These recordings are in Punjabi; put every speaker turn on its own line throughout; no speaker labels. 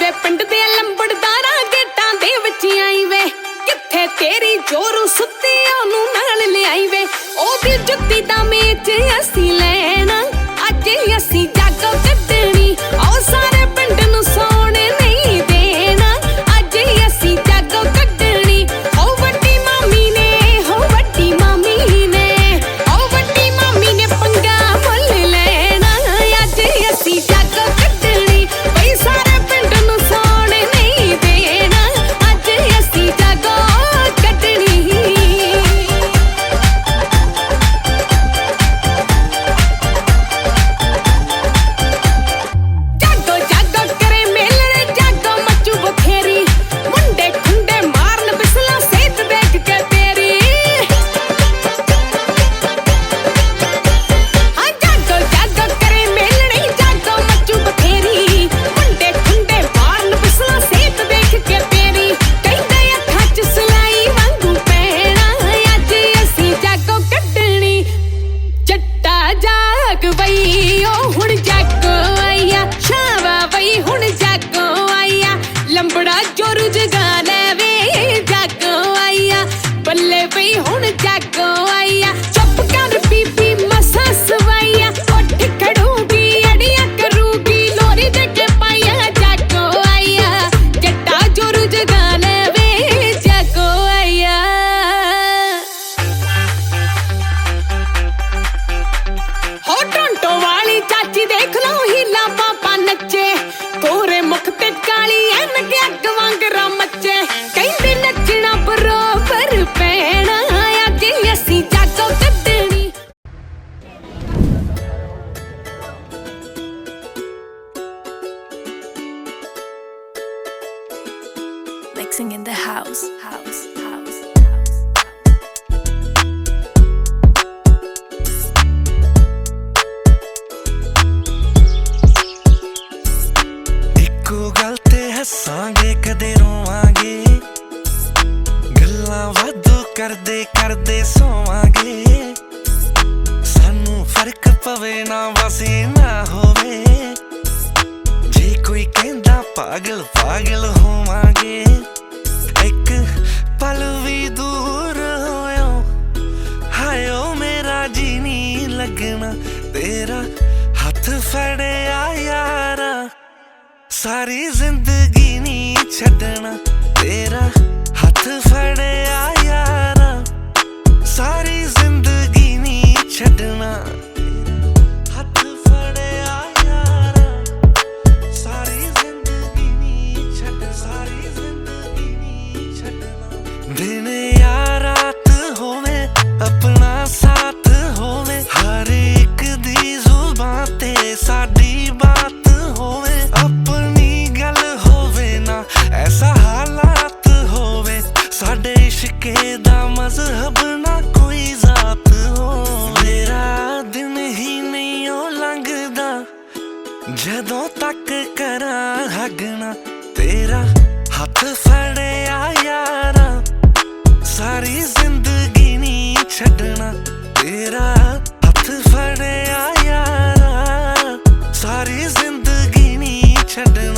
ਦੇ ਪਿੰਡ ਦੇ ਲੰਬੜਦਾਰਾਂ ਗੇਟਾਂ ਦੇ ਵਿੱਚ ਆਈ ਵੇ। ਕਿੱਥੇ ਤੇਰੀ ਜੋਰੂ ਸੁੱਤੀ ਉਹਨੂੰ ਨਾਲ ਲਿਆਈ ਵੇ। ਉਹਦੀ ਜੁੱਤੀ ਦਾ ਮੇਚ ਅਸੀਂ ਲੈ
flexing in the house, house, house.
ਇੱਕੋ ਗੱਲ ਤੇ ਹੱਸਾਂਗੇ ਕਦੇ ਰੋਵਾਂਗੇ। ਗੱਲਾਂ ਵਾਧੂ ਕਰਦੇ ਕਰਦੇ ਸੋਵਾਂਗੇ। ਸਾਨੂੰ ਫ਼ਰਕ ਪਵੇ ਨਾ ਵਸੇ ਨਾ ਹੋਵੇ। ਜੇ ਕੋਈ ਕਹਿੰਦਾ ਪਾਗਲ ਪਾਗਲ ਤੇਰਾ ਹੱਥ ਫੜਿਆ ਯਾਰਾ ਸਾਰੀ ਜ਼ਿੰਦਗੀ ਨਹੀਂ ਛੱਡਣਾ। ਤੇਰਾ ਹੱਥ ਫੜਿਆ ਯਾਰਾ ਸਾਰੀ ਲੱਗਣਾ, ਤੇਰਾ ਹੱਥ ਫੜਿਆ ਯਾਰਾ। ਸਾਰੀ ਜ਼ਿੰਦਗੀ ਨੀ ਛੱਡਣਾ, ਤੇਰਾ ਹੱਥ ਫੜਿਆ ਯਾਰਾ। ਸਾਰੀ ਜ਼ਿੰਦਗੀ ਨੀ ਛੱਡਣਾ।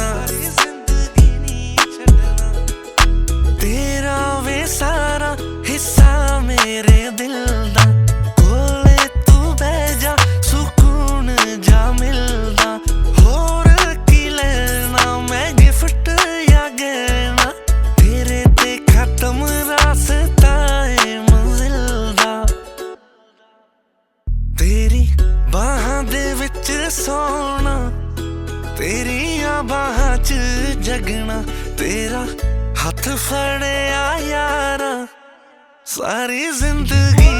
ਸੋਣਾ ਤੇਰੀਆਂ ਬਾਹਾਂ 'ਚ ਜਗਣਾ ਤੇਰਾ ਹੱਥ ਫੜਿਆ ਯਾਰਾ ਸਾਰੀ ਜ਼ਿੰਦਗੀ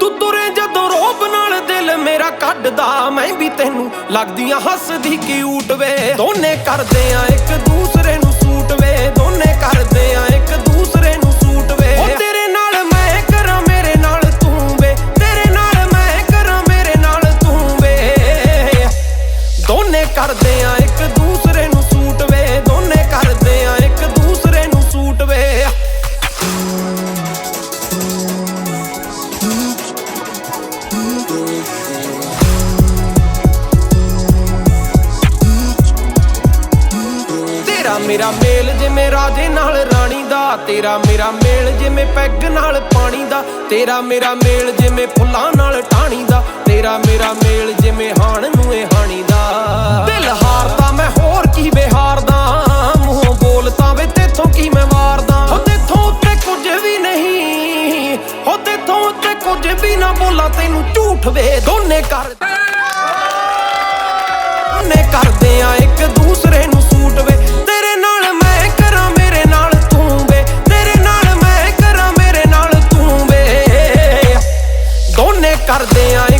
ਤੂੰ ਤੁਰੇ ਜਦੋਂ ਰੋਬ ਨਾਲ ਦਿਲ ਮੇਰਾ ਕੱਢਦਾ। ਮੈਂ ਵੀ ਤੈਨੂੰ ਲੱਗਦੀਆਂ ਹੱਸਦੀ ਕਿਊਟ ਦੋਨੇ ਕਰਦੇ ਆ ਇੱਕ ਦੂਸਰੇ ਨੂੰ ਸੂਟ ਵੇ। ਦੋਨੇ ਕਰਦੇ ਆ ਤੇਰਾ ਮੇਰਾ ਮੇਲ ਜਿਵੇਂ ਰਾਜੇ ਨਾਲ ਰਾਣੀ ਦਾ, ਤੇਰਾ ਮੇਰਾ ਮੇਲ ਜਿਵੇਂ ਪੈਗ ਨਾਲ ਪਾਣੀ ਦਾ, ਤੇਰਾ ਮੇਰਾ ਮੇਲ ਜਿਵੇਂ ਫੁੱਲਾਂ ਨਾਲ ਟਾਣੀ ਦਾ, ਤੇਰਾ ਮੇਰਾ ਮੇਲ ਜਿਵੇਂ ਹਾਣ ਨੂੰ ਇਹ ਹਾਣੀ ਦਾ। ਦਿਲ ਹਾਰਦਾ ਮੈਂ ਹੋਰ ਕੀ ਵਿਹਾਰਦਾ ਮੂੰਹੋਂ ਬੋਲਦਾ ਵੇ ਤੇਥੋਂ ਕੀ ਮੈਂ ਮਾਰਦਾ ਹੋ ਤੇਥੋਂ ਉੱਤੇ ਕੁਝ ਵੀ ਨਹੀਂ, ਹੋ ਤੇਥੋਂ ਉੱਤੇ ਕੁਝ ਵੀ ਨਾ ਬੋਲਾਂ, ਤੈਨੂੰ ਝੂਠ ਵੇ ਦੋਨੇ ਕਰ। ਕਰਦੇ ਆਂ